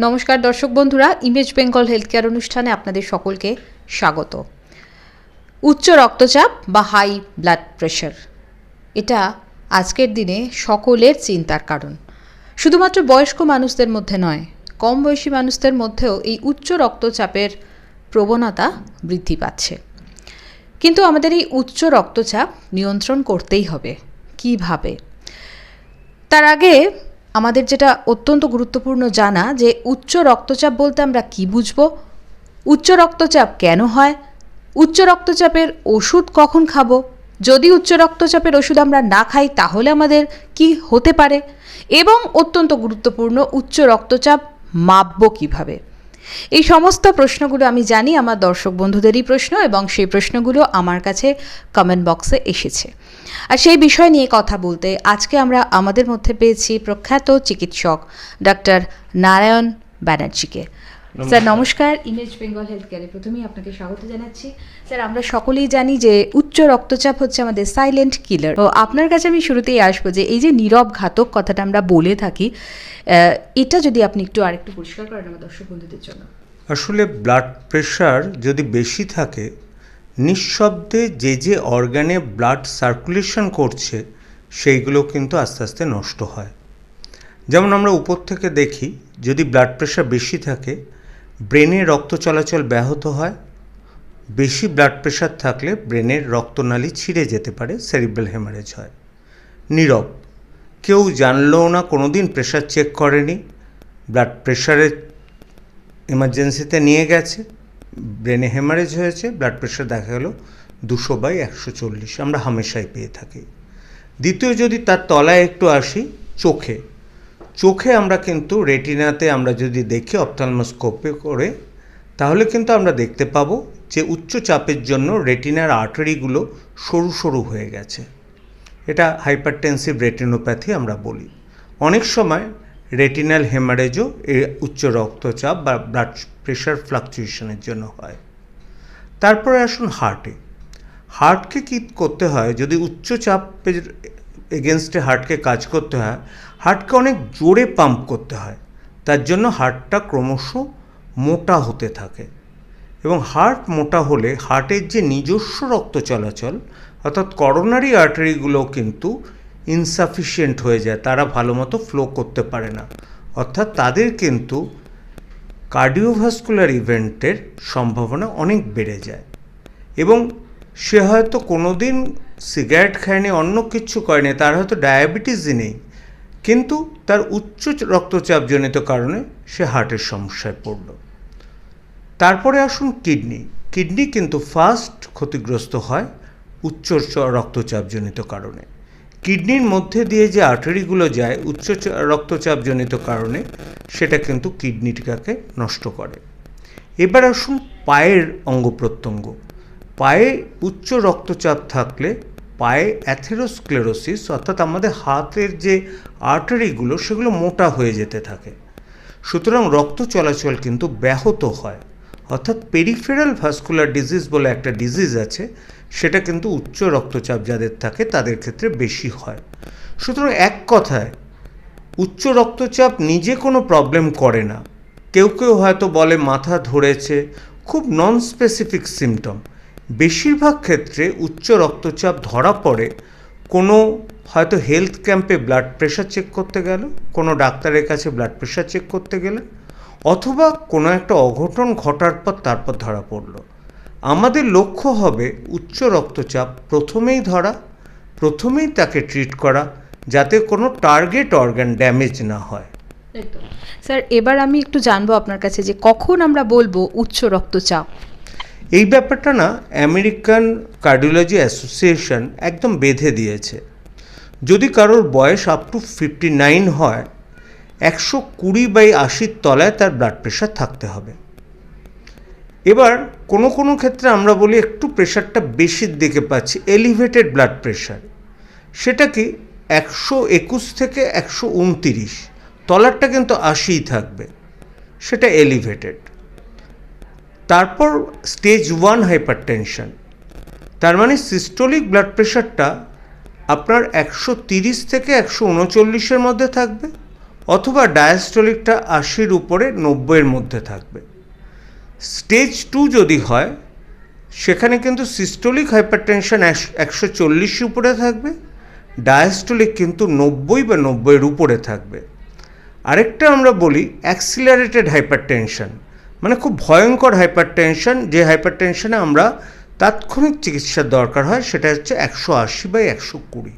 নমস্কার দর্শক বন্ধুরা ইমেজ বেঙ্গল হেলথ কেয়ার অনুষ্ঠানে আপনাদের সকলকে স্বাগত। উচ্চ রক্তচাপ বা হাই ব্লাড প্রেশার এটা আজকের দিনে সকলের চিন্তার কারণ। শুধুমাত্র বয়স্ক মানুষদের মধ্যে নয়, কম বয়সী মানুষদের মধ্যেও এই উচ্চ রক্তচাপের প্রবণতা বৃদ্ধি পাচ্ছে। কিন্তু আমাদের এই উচ্চ রক্তচাপ নিয়ন্ত্রণ করতেই হবে। কীভাবে? তার আগে আমাদের যেটা অত্যন্ত গুরুত্বপূর্ণ জানা যে উচ্চ রক্তচাপ বলতে আমরা কি বুঝব? উচ্চ রক্তচাপ কেন হয়? উচ্চ রক্তচাপের ওষুধ কখন খাব? যদি উচ্চ রক্তচাপের ওষুধ আমরা না খাই, তাহলে আমাদের কি হতে পারে? এবং অত্যন্ত গুরুত্বপূর্ণ, উচ্চ রক্তচাপ মাপব কীভাবে? এই সমস্ত প্রশ্নগুলো আমি জানি, আমার দর্শক বন্ধুদেরই প্রশ্ন এবং সেই প্রশ্নগুলো আমার কাছে কমেন্ট বক্সে এসেছে। আর সেই বিষয় নিয়ে কথা বলতে আজকে আমরা আমাদের মধ্যে পেয়েছি প্রখ্যাত চিকিৎসক ডাক্তার নারায়ণ ব্যানার্জিকে। স্যার নমস্কার। ইমেজ বেঙ্গল হেলথ কেয়ারে প্রথমেই আপনাকে স্বাগত জানাচ্ছি। স্যার আমরা সকলেই জানি যে উচ্চ রক্তচাপ হচ্ছে আমাদের সাইলেন্ট কিলার তো আপনার কাছে আমি শুরুতেই আসব যে এই যে নীরব ঘাতক কথাটা আমরা বলে থাকি এটা যদি আপনি একটু আরেকটু পরিষ্কার করেন আমার দর্শক বন্ধুদের জন্য। আসলে ব্লাড প্রেশার যদি বেশি থাকে নিঃশব্দে যে যে অর্গানে ব্লাড সার্কুলেশন করছে সেইগুলো কিন্তু আস্তে আস্তে নষ্ট হয়। যেমন আমরা উপর থেকে দেখি যদি ব্লাড প্রেশার বেশি থাকে ব্রেনে রক্ত চলাচল ব্যাহত হয়। বেশি ব্লাড প্রেশার থাকলে ব্রেনের রক্তনালী ছিঁড়ে যেতে পারে সেরিব্রাল হেমারেজ হয়। নীরব, কেউ জানলেও না কোনো দিন প্রেশার চেক করেনি ব্লাড প্রেশারের এমার্জেন্সিতে নিয়ে গেছে, ব্রেনে হেমারেজ হয়েছে ব্লাড প্রেশার দেখা গেল দুশো বাই একশো চল্লিশ। আমরা হামেশাই পেয়ে থাকি। দ্বিতীয় যদি তার তলায় একটু আসি, চোখে চোখে আমরা কিন্তু রেটিনাতে আমরা যদি দেখি অপথালমোস্কোপে করে, তাহলে কিন্তু আমরা দেখতে পাবো যে উচ্চ চাপের জন্য রেটিনার আর্টারিগুলো সরু সরু হয়ে গেছে। এটা হাইপারটেনসিভ রেটিনোপ্যাথি আমরা বলি। অনেক সময় রেটিনাল হেমারেজও এই উচ্চ রক্তচাপ বা ব্লাড প্রেশার ফ্লাকচুয়েশনের জন্য হয়। তারপরে আসুন হার্টে। হার্টকে কী করতে হয়? যদি উচ্চ চাপের এগেনস্টে হার্টকে কাজ করতে হয় হার্টকে অনেক জোরে পাম্প করতে হয়। তার জন্য হার্টটা ক্রমশ মোটা হতে থাকে এবং হার্ট মোটা হলে হার্টের যে নিজস্ব রক্ত চলাচল, অর্থাৎ করোনারি আর্টারিগুলো কিন্তু ইনসাফিসিয়েন্ট হয়ে যায়, তারা ভালো মতো ফ্লো করতে পারে না। অর্থাৎ তাদের কিন্তু কার্ডিওভাস্কুলার ইভেন্টের সম্ভাবনা অনেক বেড়ে যায় এবং সে হয়তো কোনো দিন সিগারেট খায়নি, অন্য কিছু করেনি তার হয়তো ডায়াবেটিসই নেই। কিন্তু তার উচ্চ রক্তচাপজনিত কারণে সে হার্টের সমস্যায় পড়ল। তারপরে আসুন কিডনি। কিডনি কিন্তু ফার্স্ট ক্ষতিগ্রস্ত হয় উচ্চ রক্তচাপজনিত কারণে। কিডনির মধ্যে দিয়ে যে আর্টারিগুলো যায় উচ্চ রক্তচাপজনিত কারণে সেটা কিন্তু কিডনিটাকে নষ্ট করে। এবার আসুন পায়ের অঙ্গ প্রত্যঙ্গ। পায়ে উচ্চ রক্তচাপ থাকলে পায়ে অ্যাথেরোস্ক্লেরোসিস অর্থাৎ আমাদের হাতের যে আর্টারিগুলো সেগুলো মোটা হয়ে যেতে থাকে। সুতরাং রক্ত চলাচল কিন্তু ব্যাহত হয়। অর্থাৎ পেরিফেরাল ভাস্কুলার ডিজিজ বলে একটা ডিজিজ আছে, সেটা কিন্তু উচ্চ রক্তচাপ যাদের থাকে তাদের ক্ষেত্রে বেশি হয়। সুতরাং এক কথায়, উচ্চ রক্তচাপ নিজে কোনো প্রবলেম করে না। কেউ কেউ হয়তো বলে মাথা ধরেছে, খুব নন স্পেসিফিক সিমটম বেশিরভাগ ক্ষেত্রে উচ্চ রক্তচাপ ধরা পড়ে কোনো হয়তো হেলথ ক্যাম্পে ব্লাড প্রেশার চেক করতে গেল কোনো ডাক্তারের কাছে ব্লাড প্রেশার চেক করতে গেলে অথবা কোনো একটা অঘটন ঘটার পর তারপর ধরা পড়ল। আমাদের লক্ষ্য হবে উচ্চ রক্তচাপ প্রথমেই ধরা প্রথমেই তাকে ট্রিট করা যাতে কোনো টার্গেট অর্গান ড্যামেজ না হয়। স্যার এবার আমি একটু জানব আপনার কাছে যে কখন আমরা বলব উচ্চ রক্তচাপ? এই ব্যাপারটা না আমেরিকান কার্ডিওলজি অ্যাসোসিয়েশন একদম বেঁধে দিয়েছে। যদি কারোর বয়স আপ টু ফিফটি নাইন হয়, একশো কুড়ি বাই আশির তলায় তার ব্লাড প্রেশার থাকতে হবে। এবার কোনো কোনো ক্ষেত্রে আমরা বলি একটু প্রেশারটা বেশির দিকে পাচ্ছি এলিভেটেড ব্লাড প্রেশার সেটা কি একশো একুশ থেকে একশো উনতিরিশ, তলারটা কিন্তু আশিই থাকবে, সেটা এলিভেটেড তারপর স্টেজ ওয়ান হাইপারটেনশন তার মানে সিস্টোলিক ব্লাড প্রেশারটা আপনার একশো তিরিশ থেকে একশো উনচল্লিশের মধ্যে থাকবে অথবা ডায়াস্টলিকটা আশির উপরে নব্বইয়ের মধ্যে থাকবে। স্টেজ টু যদি হয়, সেখানে কিন্তু সিস্টোলিক হাইপারটেনশন একশো চল্লিশ উপরে থাকবে, ডায়াস্টোলিক কিন্তু নব্বই বা নব্বইয়ের উপরে থাকবে। আরেকটা আমরা বলি অ্যাক্সিলারেটেড হাইপারটেনশন মানে খুব ভয়ঙ্কর হাইপারটেনশন যে হাইপারটেনশনে আমরা তাৎক্ষণিক চিকিৎসার দরকার হয় সেটা হচ্ছে একশো আশি বাই একশো কুড়ি।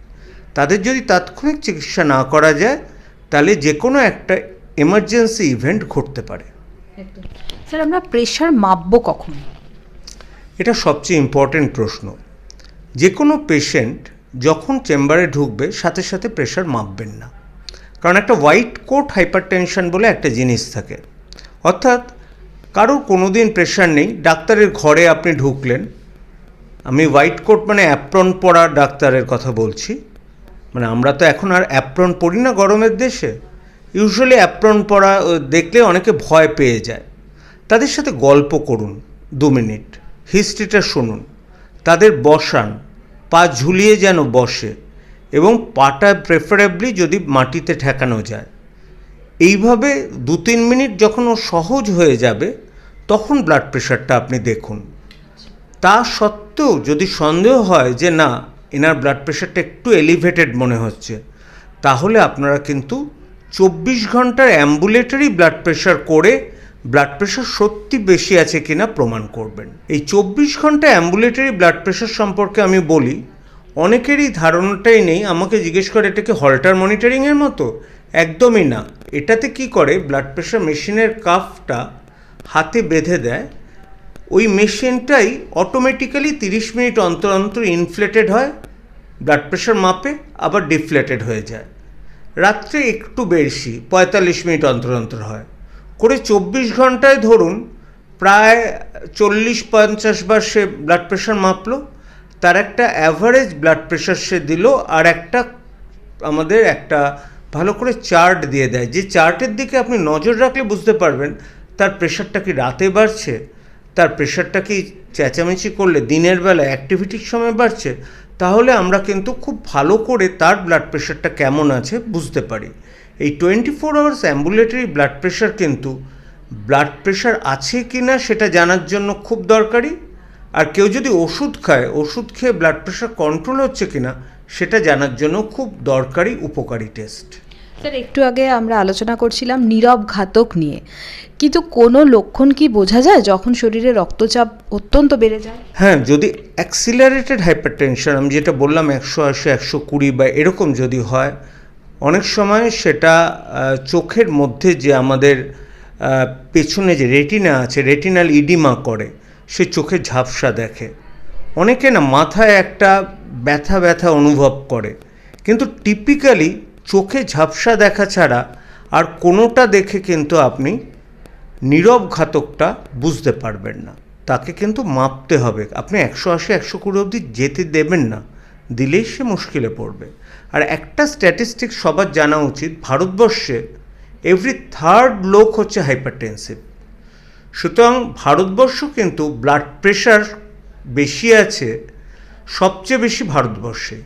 তাদের যদি তাৎক্ষণিক চিকিৎসা না করা যায় তাহলে যে কোনো একটা এমার্জেন্সি ইভেন্ট ঘটতে পারে। স্যার আমরা প্রেশার মাপবো কখন? এটা সবচেয়ে ইম্পর্টেন্ট প্রশ্ন। যে কোনো পেশেন্ট যখন চেম্বারে ঢুকবে সাথে সাথে প্রেশার মাপবেন না। কারণ একটা হোয়াইট কোট হাইপারটেনশন বলে একটা জিনিস থাকে। অর্থাৎ কারোর কোনো দিন প্রেশার নেই ডাক্তারের ঘরে আপনি ঢুকলেন আমি হোয়াইট কোট মানে অ্যাপ্রন পরা ডাক্তারের কথা বলছি। মানে আমরা তো এখন আর অ্যাপ্রন পরি না গরমের দেশে। ইউজুয়ালি অ্যাপ্রন পরা দেখলে অনেকে ভয় পেয়ে যায়। তাদের সাথে গল্প করুন দু মিনিট হিস্ট্রিটা শুনুন। তাদের বসান, পা ঝুলিয়ে যেন বসে এবং পাটা প্রেফারেবলি যদি মাটিতে ঠেকানো যায়। এইভাবে দু তিন মিনিট যখন ও সহজ হয়ে যাবে, তখন ব্লাড প্রেশারটা আপনি দেখুন। তা সত্ত্বেও যদি সন্দেহ হয় যে না, এনার ব্লাড প্রেশারটা একটু এলিভেটেড মনে হচ্ছে, তাহলে আপনারা কিন্তু চব্বিশ ঘণ্টার অ্যাম্বুলেটরি ব্লাড প্রেশার করে ব্লাড প্রেশার সত্যি বেশি আছে কিনা প্রমাণ করবেন। এই চব্বিশ ঘণ্টা অ্যাম্বুলেটরি ব্লাড প্রেশার সম্পর্কে আমি বলি, অনেকেরই ধারণাটাই নেই, আমাকে জিজ্ঞেস করে এটা কি হল্টার মনিটরিংয়ের মতো? একদমই না। এটাতে কি করে? ব্লাড প্রেশার মেশিনের কাফটা হাতে বেঁধে দেয় ওই মেশিনটাই অটোমেটিক্যালি তিরিশ মিনিট অন্তর অন্তর ইনফ্লেটেড হয় ব্লাড প্রেশার মাপে, আবার ডিফ্লেটেড হয়ে যায়। রাত্রে একটু বেশি, পঁয়তাল্লিশ মিনিট অন্তর অন্তর হয়। করে চব্বিশ ঘন্টায় ধরুন, প্রায় চল্লিশ পঞ্চাশ বার সে ব্লাড প্রেশার মাপলো, তার একটা অ্যাভারেজ ব্লাড প্রেশার সে দিল, আর একটা আমাদের একটা ভালো করে চার্ট দিয়ে দেয়। যে চার্টের দিকে আপনি নজর রাখলে বুঝতে পারবেন, তার প্রেশারটা কি রাতে বাড়ছে তার প্রেশারটা কি চেঁচামেচি করলে দিনের বেলা অ্যাক্টিভিটির সময় বাড়ছে? তাহলে আমরা কিন্তু খুব ভালো করে তার ব্লাড প্রেশারটা কেমন আছে বুঝতে পারি। এই twenty four hours ambulatory blood pressure কিন্তু ব্লাড প্রেশার আছে কি না সেটা জানার জন্য খুব দরকারি। আর কেউ যদি ওষুধ খায়, ওষুধ খেয়ে ব্লাড প্রেশার কন্ট্রোল হচ্ছে কি না সেটা জানার জন্য খুব দরকারি উপকারী টেস্ট স্যার, একটু আগে আমরা আলোচনা করছিলাম নীরব ঘাতক নিয়ে। কিন্তু কোনো লক্ষণ কি বোঝা যায় যখন শরীরে রক্তচাপ অত্যন্ত বেড়ে যায়? হ্যাঁ যদি অ্যাক্সিলারেটেড হাইপারটেনশন আমি যেটা বললাম একশো আশি, একশো কুড়ি বা এরকম যদি হয়, অনেক সময় সেটা চোখের মধ্যে যে আমাদের পেছনে যে রেটিনা আছে রেটিনাল ইডিমা করে, সে চোখে ঝাপসা দেখে। অনেকে না মাথায় একটা ব্যথা ব্যথা অনুভব করে। কিন্তু টিপিক্যালি চোখে ঝাপসা দেখা ছাড়া আর কোনোটা দেখে কিন্তু আপনি নীরব ঘাতকটা বুঝতে পারবেন না। তাকে কিন্তু মাপতে হবে। আপনি একশো আশি, একশো কুড়ি অবধি যেতে দেবেন না। দিলেই সে মুশকিলে পড়বে। আর একটা স্ট্যাটিস্টিক সবার জানা উচিত। ভারতবর্ষে এভরি থার্ড লোক হচ্ছে হাইপারটেনসিভ সুতরাং ভারতবর্ষ কিন্তু ব্লাড প্রেশার বেশি আছে, সবচেয়ে বেশি ভারতবর্ষে।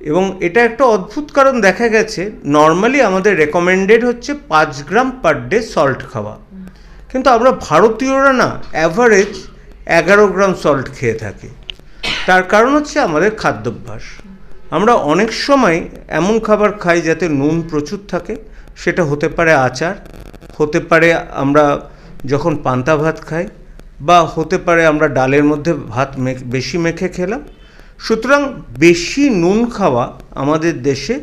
এবং এটা একটা অদ্ভুত কারণ দেখা গেছে নর্মালি আমাদের রেকমেন্ডেড হচ্ছে পাঁচ গ্রাম পার ডে সল্ট খাওয়া। কিন্তু আমরা ভারতীয়রা না অ্যাভারেজ এগারো গ্রাম সল্ট খেয়ে থাকি। তার কারণ হচ্ছে আমাদের খাদ্যাভ্যাস। আমরা অনেক সময় এমন খাবার খাই যাতে নুন প্রচুর থাকে, সেটা হতে পারে আচার, হতে পারে আমরা যখন পান্তা ভাত খাই, বা হতে পারে আমরা ডালের মধ্যে ভাত বেশি মেখে খেলাম সুতরাং বেশি নুন খাওয়া আমাদের দেশে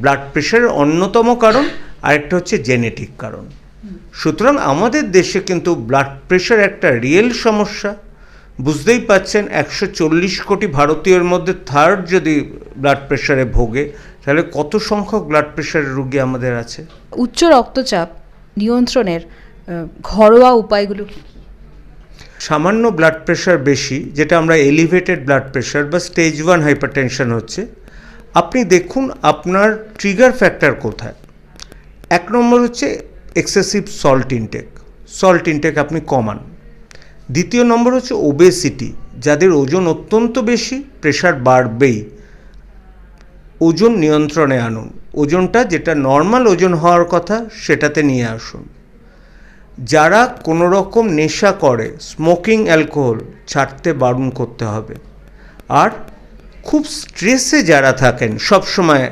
ব্লাড প্রেশারের অন্যতম কারণ, আরেকটা হচ্ছে জেনেটিক কারণ। সুতরাং আমাদের দেশে কিন্তু ব্লাড প্রেশার একটা রিয়েল সমস্যা। বুঝতেই পাচ্ছেন, একশো চল্লিশ কোটি ভারতীয়ের মধ্যে থার্ড যদি ব্লাড প্রেশারে ভোগে, তাহলে কত সংখ্যক ব্লাড প্রেশারের রুগী আমাদের আছে? উচ্চ রক্তচাপ নিয়ন্ত্রণের ঘরোয়া উপায়গুলো কি? সামান্য ব্লাড প্রেশার বেশি, যেটা আমরা এলিভেটেড ব্লাড প্রেশার বা স্টেজ ওয়ান হাইপারটেনশন হচ্ছে, আপনি দেখুন আপনার ট্রিগার ফ্যাক্টর কোথায়। এক নম্বর হচ্ছে excessive salt intake salt intake আপনি কমান। দ্বিতীয় নম্বর হচ্ছে ওবেসিটি যাদের ওজন অত্যন্ত বেশি প্রেশার বাড়বেই। ওজন নিয়ন্ত্রণে আনুন। ওজনটা যেটা নর্মাল ওজন হওয়ার কথা, সেটাতে নিয়ে আসুন। যারা কোনো রকম নেশা করে স্মোকিং অ্যালকোহল ছাড়তে বারণ করতে হবে। আর খুব স্ট্রেসে যারা থাকেন সব সময়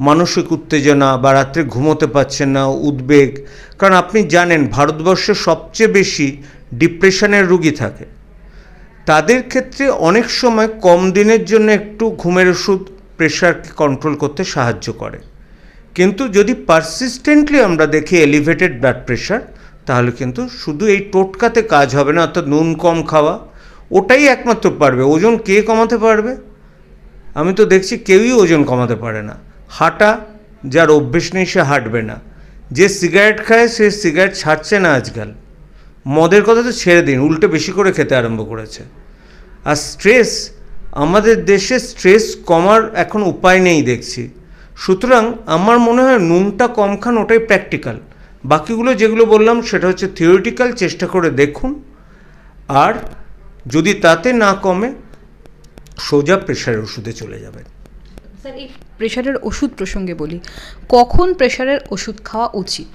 মানসিক উত্তেজনা বা রাত্রে ঘুমোতে পারছেন না, উদ্বেগ। কারণ আপনি জানেন, ভারতবর্ষে সবচেয়ে বেশি ডিপ্রেশনের রুগী থাকে। তাদের ক্ষেত্রে অনেক সময় কম দিনের জন্য একটু ঘুমের ওষুধ প্রেশারকে কন্ট্রোল করতে সাহায্য করে। কিন্তু যদি পারসিস্টেন্টলি আমরা দেখি এলিভেটেড ব্লাড প্রেশার তাহলে কিন্তু শুধু এই টোটকাতে কাজ হবে না, অর্থাৎ নুন কম খাওয়া, ওটাই একমাত্র পারবে। ওজন কে কমাতে পারবে? আমি তো দেখছি কেউই ওজন কমাতে পারে না। হাঁটা, যার অভ্যেস নেই, সে হাঁটবে না। যে সিগারেট খায়, সে সিগারেট ছাড়ছে না আজকাল। মদের কথা তো ছেড়ে দিন, উল্টে বেশি করে খেতে আরম্ভ করেছে। আর স্ট্রেস, আমাদের দেশে স্ট্রেস কমার এখন উপায় নেই দেখছি। সুতরাং আমার মনে হয় নুনটা কম খান ওটাই প্র্যাকটিক্যাল বাকিগুলো যেগুলো বললাম সেটা হচ্ছে থিওরিটিক্যাল চেষ্টা করে দেখুন। আর যদি তাতে না কমে সোজা প্রেশারের ওষুধে চলে যাবেন। স্যার এই প্রেশারের ওষুধ প্রসঙ্গে বলি। কখন প্রেশারের ওষুধ খাওয়া উচিত?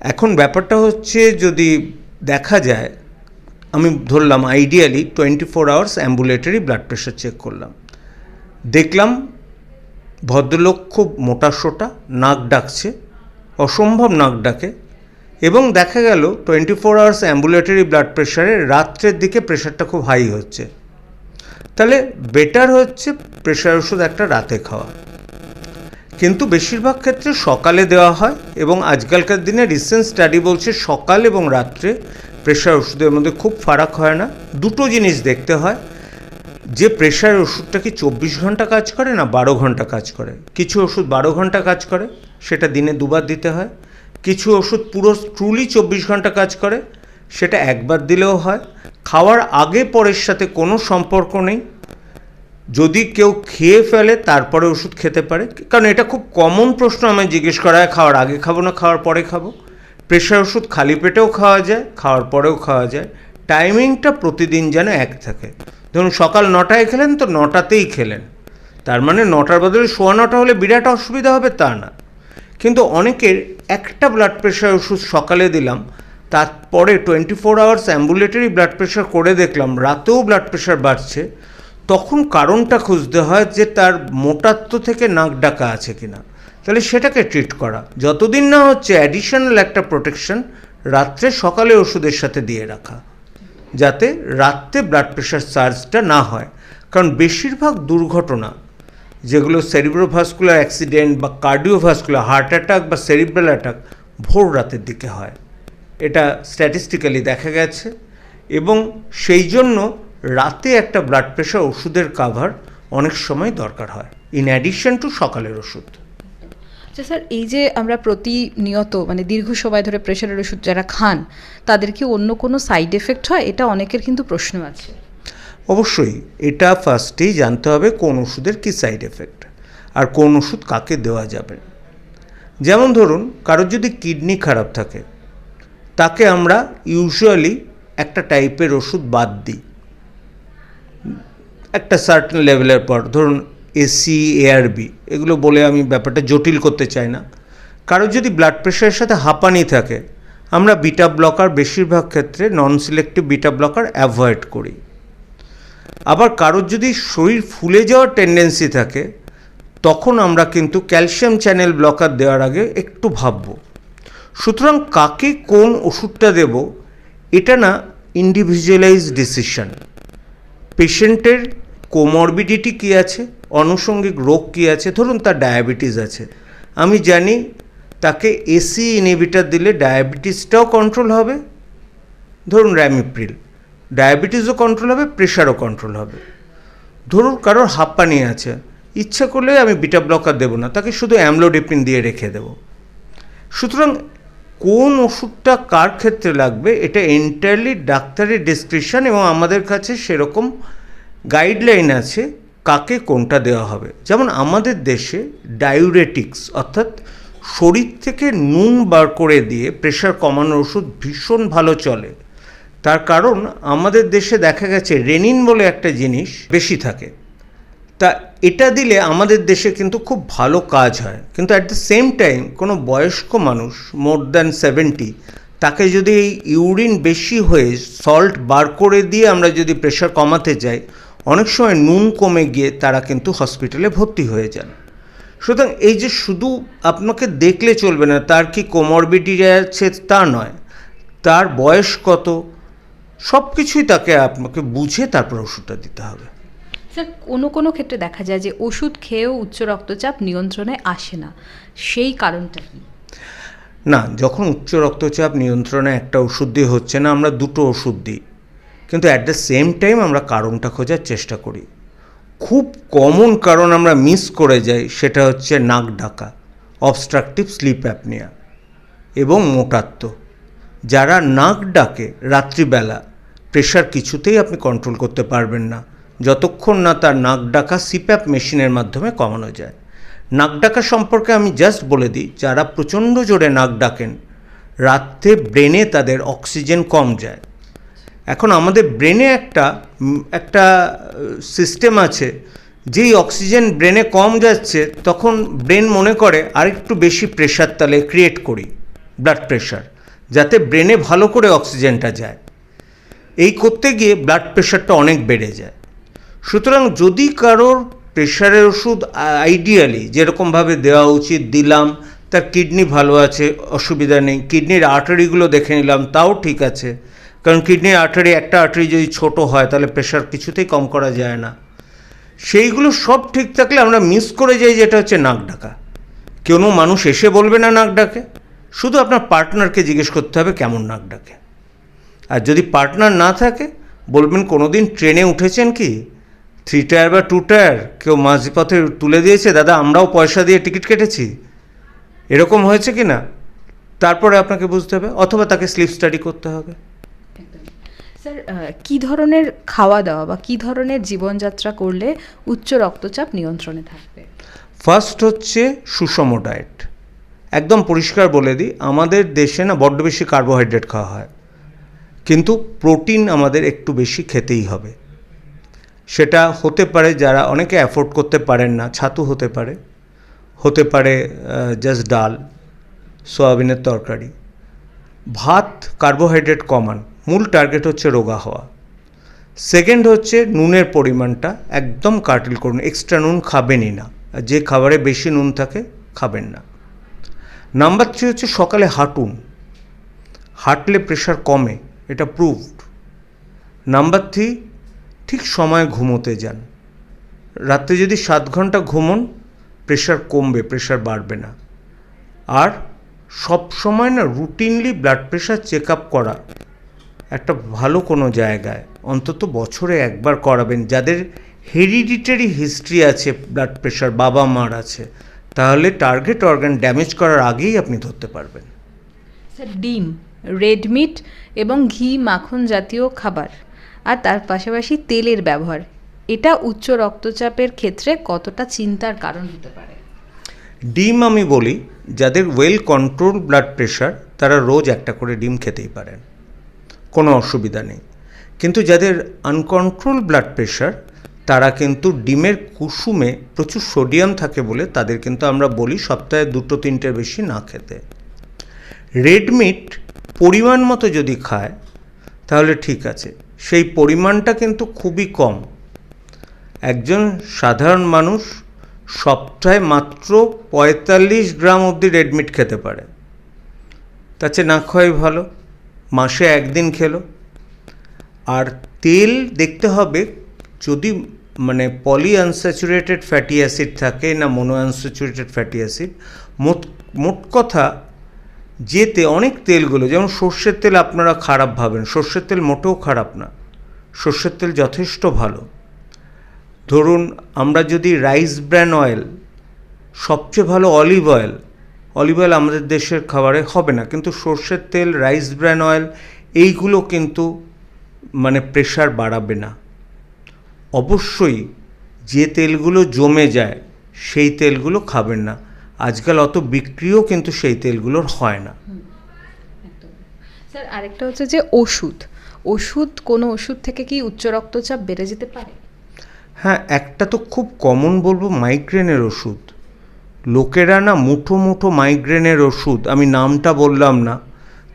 এখন ব্যাপারটা হচ্ছে যদি দেখা যায় আমি ধরলাম ideally twenty four hours ambulatory blood pressure check করলাম। দেখলাম ভদ্রলোক খুব মোটা সোটা নাক ডাকছে। অসম্ভব নাক ডাকে এবং দেখা গেল twenty four hours ambulatory blood প্রেশারে রাত্রের দিকে প্রেশারটা খুব হাই হচ্ছে। তাহলে বেটার হচ্ছে প্রেশার ওষুধ একটা রাতে খাওয়া। কিন্তু বেশিরভাগ ক্ষেত্রে সকালে দেওয়া হয় এবং আজকালকার দিনে রিসেন্ট স্টাডি বলছে সকাল এবং রাত্রে প্রেশার ওষুধের মধ্যে খুব ফারাক হয় না। দুটো জিনিস দেখতে হয়। যে প্রেশার ওষুধটা কি চব্বিশ ঘণ্টা কাজ করে না বারো ঘণ্টা কাজ করে? কিছু ওষুধ বারো ঘণ্টা কাজ করে, সেটা দিনে দুবার দিতে হয়। কিছু ওষুধ পুরো ট্রুলি চব্বিশ ঘণ্টা কাজ করে, সেটা একবার দিলেও হয়। খাওয়ার আগে পরের সাথে কোনো সম্পর্ক নেই। যদি কেউ খেয়ে ফেলে, তারপরে ওষুধ খেতে পারে। কারণ এটা খুব কমন প্রশ্ন আমায় জিজ্ঞেস করা হয়, খাওয়ার আগে খাব না, খাওয়ার পরে খাব? প্রেশার ওষুধ খালি পেটেও খাওয়া যায়, খাওয়ার পরেও খাওয়া যায়। টাইমিংটা প্রতিদিন যেন এক থাকে। ধরুন সকাল নটায় খেলেন তো নটাতেই খেলেন। তার মানে নটার বদলে সোয়া নটা হলে বিরাট অসুবিধা হবে তা না। কিন্তু অনেকের একটা ব্লাড প্রেশার ওষুধ সকালে দিলাম, তারপরে twenty four hours ambulatory blood pressure করে দেখলাম, রাতেও ব্লাড প্রেশার বাড়ছে। তখন কারণটা খুঁজতে হয় যে তার মোটাত্ব থেকে নাক ডাকা আছে কিনা। তাহলে সেটাকে ট্রিট করা। যতদিন না হচ্ছে অ্যাডিশনাল একটা প্রোটেকশন রাত্রে সকালে ওষুধের সাথে দিয়ে রাখা। যাতে রাত্রে ব্লাড প্রেশার সার্জটা না হয়। কারণ বেশিরভাগ দুর্ঘটনা, যেগুলো সেরিব্রোভাস্কুলার অ্যাক্সিডেন্ট বা কার্ডিওভাস্কুলার হার্ট অ্যাটাক বা সেরিব্রাল অ্যাটাক ভোর রাতের দিকে হয়। এটা স্ট্যাটিস্টিক্যালি দেখা গেছে এবং সেই জন্য রাতে একটা ব্লাড প্রেশার ওষুধের কাভার অনেক সময় দরকার হয়। ইন অ্যাডিশন টু সকালের ওষুধ। আচ্ছা স্যার, এই যে আমরা প্রতিনিয়ত মানে দীর্ঘ সময় ধরে প্রেশারের ওষুধ যারা খান, তাদের কি অন্য কোনো সাইড এফেক্ট হয়? এটা অনেকের কিন্তু প্রশ্ন আছে। অবশ্যই, এটা ফার্স্টেই জানতে হবে কোন ওষুধের কী সাইড এফেক্ট আর কোন ওষুধ কাকে দেওয়া যাবে। যেমন ধরুন, কারোর যদি কিডনি খারাপ থাকে, তাকে আমরা ইউজুয়ালি একটা টাইপের ওষুধ বাদ দিই। একটা সার্টেন লেভেলের পর, ধরুন এসি, এআরবি, এগুলো বলে আমি ব্যাপারটা জটিল করতে চাই না। কারোর যদি ব্লাড প্রেশারের সাথে হাঁপানি থাকে, আমরা বিটা ব্লকার বেশিরভাগ ক্ষেত্রে non selective beta blocker avoid করি। আবার কারোর যদি শরীর ফুলে যাওয়ার টেন্ডেন্সি থাকে, তখন আমরা কিন্তু ক্যালসিয়াম চ্যানেল ব্লকার দেওয়ার আগে একটু ভাবব। সুতরাং কাকে কোন ওষুধটা দেব, এটা না ইন্ডিভিজুয়ালাইজ ডিসিশন পেশেন্টের কোমরবিডিটি কী আছে? আনুষঙ্গিক রোগ কী আছে? ধরুন তার ডায়াবেটিস আছে। আমি জানি তাকে এসি ইনহিবিটার দিলে ডায়াবেটিসটাও কন্ট্রোল হবে। ধরুন র্যামিপ্রিল ডায়াবেটিসও কন্ট্রোল হবে প্রেশারও কন্ট্রোল হবে। ধরুন কারোর হাঁপানি আছে, ইচ্ছা করলে আমি বিটা ব্লকার দেবো না, তাকে শুধু অ্যামলোডিপিন দিয়ে রেখে দেব। সুতরাং কোন ওষুধটা কার ক্ষেত্রে লাগবে, এটা এন্টায়ারলি ডাক্তারের ডিসক্রিপশন এবং আমাদের কাছে সেরকম গাইডলাইন আছে কাকে কোনটা দেওয়া হবে। যেমন আমাদের দেশে ডায়ুরেটিক্স অর্থাৎ শরীর থেকে নুন বার করে দিয়ে প্রেশার কমানোর ওষুধ ভীষণ ভালো চলে। তার কারণ আমাদের দেশে দেখা গেছে রেনিন বলে একটা জিনিস বেশি থাকে। তা এটা দিলে আমাদের দেশে কিন্তু খুব ভালো কাজ হয়। কিন্তু অ্যাট দ্য সেম টাইম কোনো বয়স্ক মানুষ মোর দ্যান সেভেন্টি তাকে যদি এই ইউরিন বেশি হয়ে সল্ট বার করে দিয়ে আমরা যদি প্রেশার কমাতে যাই অনেক সময় নুন কমে গিয়ে তারা কিন্তু হসপিটালে ভর্তি হয়ে যান। সুতরাং এই যে শুধু আপনাকে দেখলে চলবে না তার কি কোমরবিটি আছে তা নয় তার বয়স কত সব কিছুই তাকে আপনাকে বুঝে তারপর ওষুধটা দিতে হবে। স্যার কোনো কোনো ক্ষেত্রে দেখা যায় যে ওষুধ খেয়েও উচ্চ রক্তচাপ নিয়ন্ত্রণে আসে না। সেই কারণটা কি? না যখন উচ্চ রক্তচাপ নিয়ন্ত্রণে একটা ওষুধ দিয়ে হচ্ছে না আমরা দুটো ওষুধ দিই। কিন্তু অ্যাট দ্য সেম টাইম আমরা কারণটা খোঁজার চেষ্টা করি। খুব কমন কারণ আমরা মিস করে যাই সেটা হচ্ছে নাক ডাকা অবস্ট্রাকটিভ স্লিপ অ্যাপনিয়া এবং মোটাত্ব। যারা নাক ডাকে রাত্রিবেলা প্রেশার কিছুতেই আপনি কন্ট্রোল করতে পারবেন না। যতক্ষণ না তার নাক ডাকা সিপ্যাপ মেশিনের মাধ্যমে কমানো যায়। নাক ডাকা সম্পর্কে আমি জাস্ট বলে দিই, যারা প্রচণ্ড জোরে নাক ডাকেন, রাত্রে ব্রেনে তাদের অক্সিজেন কম যায়। এখন আমাদের ব্রেনে একটা একটা সিস্টেম আছে, যেই অক্সিজেন ব্রেনে কম যাচ্ছে, তখন ব্রেন মনে করে আরেকটু বেশি প্রেশার তাহলে ক্রিয়েট করি ব্লাড প্রেশার যাতে ব্রেনে ভালো করে অক্সিজেনটা যায়। এই করতে গিয়ে ব্লাড প্রেশারটা অনেক বেড়ে যায়। সুতরাং যদি কারোর প্রেশারের ওষুধ আইডিয়ালি যেরকমভাবে দেওয়া উচিত, দিলাম, তার কিডনি ভালো আছে, অসুবিধা নেই কিডনির আর্টারিগুলো দেখে নিলাম, তাও ঠিক আছে কারণ কিডনির আর্টারি একটা আর্টারি যদি ছোট হয়, তাহলে প্রেশার কিছুতেই কম করা যায় না। সেইগুলো সব ঠিক থাকলে আমরা মিস করে যাই, যেটা হচ্ছে নাক ডাকা। কোনো মানুষ এসে বলবে না নাক ডাকে। শুধু আপনার পার্টনারকে জিজ্ঞেস করতে হবে কেমন নাক ডাকে। আর যদি পার্টনার না থাকে, বলবেন কোনো দিন ট্রেনে উঠেছেন কি? থ্রি টায়ার বা টু টায়ার কেউ মাঝপথে তুলে দিয়েছে, দাদা, আমরাও পয়সা দিয়ে টিকিট কেটেছি। এরকম হয়েছে কি না তারপরে আপনাকে বুঝতে হবে, অথবা তাকে স্লিপ স্টাডি করতে হবে। স্যার কি ধরনের খাওয়া দাওয়া বা কি ধরনের জীবনযাত্রা করলে উচ্চ রক্তচাপ নিয়ন্ত্রণে থাকবে? ফার্স্ট হচ্ছে সুষম ডায়েট একদম পরিষ্কার বলে দিই, আমাদের দেশে না বড্ড বেশি কার্বোহাইড্রেট খাওয়া হয়। কিন্তু প্রোটিন আমাদের একটু বেশি খেতেই হবে। সেটা হতে পারে যারা অনেকে অ্যাফোর্ড করতে পারেন না, ছাতু হতে পারে। হতে পারে জাস্ট ডাল, সোয়াবিনের তরকারি। ভাত কার্বোহাইড্রেট কমান। মূল টার্গেট হচ্ছে রোগা হওয়া। সেকেন্ড হচ্ছে নুনের পরিমাণটা একদম কাটিল করুন এক্সট্রা নুন খাবেনই না। যে খাবারে বেশি নুন থাকে, খাবেন না। নাম্বার থ্রি হচ্ছে সকালে হাঁটুন। হাঁটলে প্রেশার কমে, এটা প্রুভড নাম্বার থ্রি ঠিক সময় ঘুমোতে যান। রাত্রে যদি সাত ঘণ্টা ঘুমন প্রেশার কমবে প্রেশার বাড়বে না। আর সব সময় না routinely blood pressure check up করা একটা ভালো কোনো জায়গায় অন্তত বছরে একবার করাবেন। যাদের হেরিডিটারি হিস্ট্রি আছে ব্লাড প্রেশার বাবা মার আছে তাহলে টার্গেট অর্গান ড্যামেজ করার আগেই আপনি ধরতে পারবেন। স্যার ডিম রেড মিট এবং ঘি মাখন জাতীয় খাবার আর তার পাশাপাশি তেলের ব্যবহার এটা উচ্চ রক্তচাপের ক্ষেত্রে কতটা চিন্তার কারণ হতে পারে? ডিম আমি বলি যাদের ওয়েল কন্ট্রোল ব্লাড প্রেশার তারা রোজ একটা করে ডিম খেতেই পারেন। কোনো অসুবিধা নেই। কিন্তু যাদের আনকন্ট্রোল ব্লাড প্রেশার তারা কিন্তু ডিমের কুসুমে প্রচুর সোডিয়াম থাকে বলে তাদের কিন্তু আমরা বলি সপ্তাহে দুটো তিনটের বেশি না খেতে। রেড মিট পরিমাণ মতো যদি খায়, তাহলে ঠিক আছে। সেই পরিমাণটা কিন্তু খুবই কম। একজন সাধারণ মানুষ সপ্তাহে মাত্র পঁয়তাল্লিশ গ্রাম অবধি রেডমিট খেতে পারে। তার চেয়ে না খাওয়াই ভালো। মাসে একদিন খেলো। আর তেল দেখতে হবে যদি মানে পলি আনস্যাচুরেটেড ফ্যাটি অ্যাসিড থাকে না মোনো আনস্যাচুরেটেড ফ্যাটি অ্যাসিড মোট মোট কথা যে তে অনেক তেলগুলো, যেমন সর্ষের তেল আপনারা খারাপ ভাবেন, সর্ষের তেল মোটেও খারাপ না, সর্ষের তেল যথেষ্ট ভালো। ধরুন আমরা যদি রাইস ব্র্যান অয়েল সবচেয়ে ভালো অলিভ অয়েল অলিভ অয়েল আমাদের দেশের খাবারে হবে না কিন্তু সর্ষের তেল রাইস ব্র্যান অয়েল এইগুলো কিন্তু মানে প্রেশার বাড়াবে না। অবশ্যই যে তেলগুলো জমে যায় সেই তেলগুলো খাবেন না। আজকাল অত বিক্রিও কিন্তু সেই তেলগুলোর হয় না। স্যার আরেকটা হচ্ছে যে ওষুধ। ওষুধ কোনো ওষুধ থেকে কি উচ্চ রক্তচাপ বেড়ে যেতে পারে? হ্যাঁ একটা তো খুব কমন বলব মাইগ্রেনের ওষুধ। লোকেরা না মুঠো মুঠো মাইগ্রেনের ওষুধ, আমি নামটা বললাম না,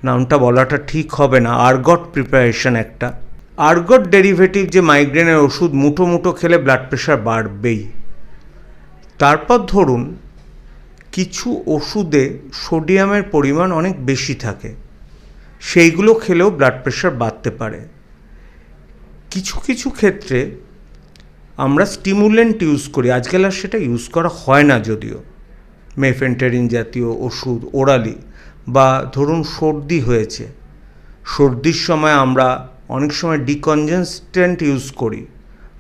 নামটা বলাটা ঠিক হবে না আর্গট প্রিপারেশন একটা। আর্গট ডেরিভেটিভ যে মাইগ্রেনের ওষুধ মুঠো মুঠো খেলে ব্লাড প্রেশার বাড়বেই। তারপর ধরুন, কিছু ওষুধে সোডিয়ামের পরিমাণ অনেক বেশি থাকে, সেইগুলো খেলেও ব্লাড প্রেশার বাড়তে পারে। কিছু কিছু ক্ষেত্রে আমরা স্টিমুলেন্ট ইউজ করি, আজকাল আর সেটা ইউজ করা হয় না যদিও। মেফেন্টারিন জাতীয় ওষুধ ওরালি বা ধরুন সর্দি হয়েছে। সর্দির সময় আমরা অনেক সময় ডিকনজেস্টেন্ট ইউজ করি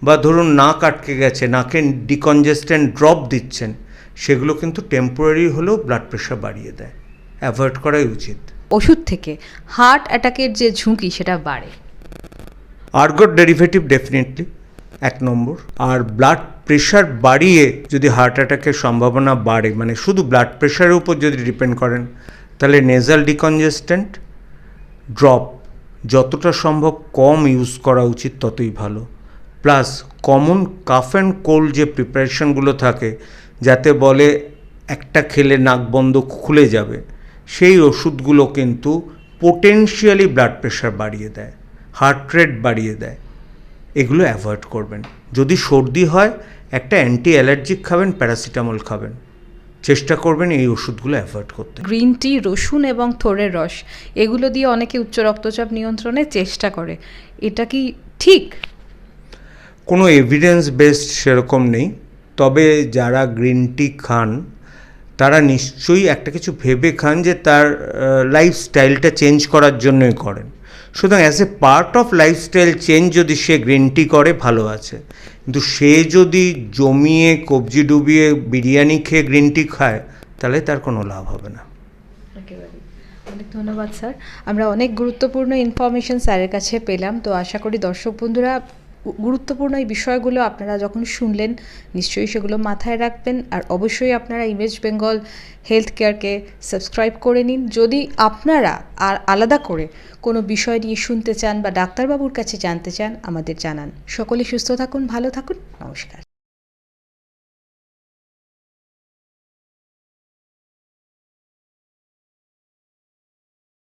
বা ধরুন নাক আটকে গেছে নাকে ডিকনজেস্টেন্ট ড্রপ দিচ্ছেন সেগুলো কিন্তু টেম্পোরারি হলেও ব্লাড প্রেশার বাড়িয়ে দেয়। অ্যাভয়েড করাই উচিত। ওষুধ থেকে হার্ট অ্যাটাকের যে ঝুঁকি সেটা বাড়ে। আর্গট ডেরিভেটিভ ডেফিনেটলি এক নম্বর। আর ব্লাড প্রেশার বাড়িয়ে যদি হার্ট অ্যাটাকের সম্ভাবনা বাড়ে মানে শুধু ব্লাড প্রেশারের উপর যদি ডিপেন্ড করেন, তাহলে নেজাল ডিকনজেস্ট্যান্ট ড্রপ যতটা সম্ভব কম ইউজ করা উচিত ততই ভালো। Plus common cough and cold যে প্রিপারেশনগুলো থাকে, যাতে বলে একটা খেলে নাক বন্ধ খুলে যাবে, সেই ওষুধগুলো কিন্তু পোটেনশিয়ালি ব্লাড প্রেশার বাড়িয়ে দেয় হার্ট রেট বাড়িয়ে দেয়। এগুলো অ্যাভয়েড করবেন। যদি সর্দি হয় একটা অ্যান্টি অ্যালার্জিক খাবেন প্যারাসিটামল খাবেন। চেষ্টা করবেন এই ওষুধগুলো অ্যাভয়েড করতে। গ্রিন টি রসুন এবং থোড়ের রস এগুলো দিয়ে অনেকে উচ্চ রক্তচাপ নিয়ন্ত্রণে চেষ্টা করে। এটা কি ঠিক? কোনো এভিডেন্স বেসড সেরকম নেই তবে যারা গ্রিন টি খান তারা নিশ্চয়ই একটা কিছু ভেবে খান যে তার লাইফস্টাইলটা চেঞ্জ করার জন্যই করেন। সুতরাং as a part of lifestyle change যদি সে গ্রিন টি করে ভালো আছে। কিন্তু সে যদি জমিয়ে, কবজি ডুবিয়ে বিরিয়ানি খেয়ে গ্রিন টি খায়, তাহলে তার কোনো লাভ হবে না। অনেক ধন্যবাদ, স্যার। আমরা অনেক গুরুত্বপূর্ণ ইনফরমেশন স্যারের কাছে পেলাম, তো আশা করি দর্শক বন্ধুরা গুরুত্বপূর্ণ এই বিষয়গুলো আপনারা যখন শুনলেন, নিশ্চয়ই সেগুলো মাথায় রাখবেন। আর অবশ্যই আপনারা ইমেজ বেঙ্গল হেলথ কেয়ারকে সাবস্ক্রাইব করে নিন। যদি আপনারা আর আলাদা করে কোনো বিষয় নিয়ে শুনতে চান বা ডাক্তারবাবুর কাছে জানতে চান, আমাদের জানান। সকলে সুস্থ থাকুন, ভালো থাকুন। নমস্কার।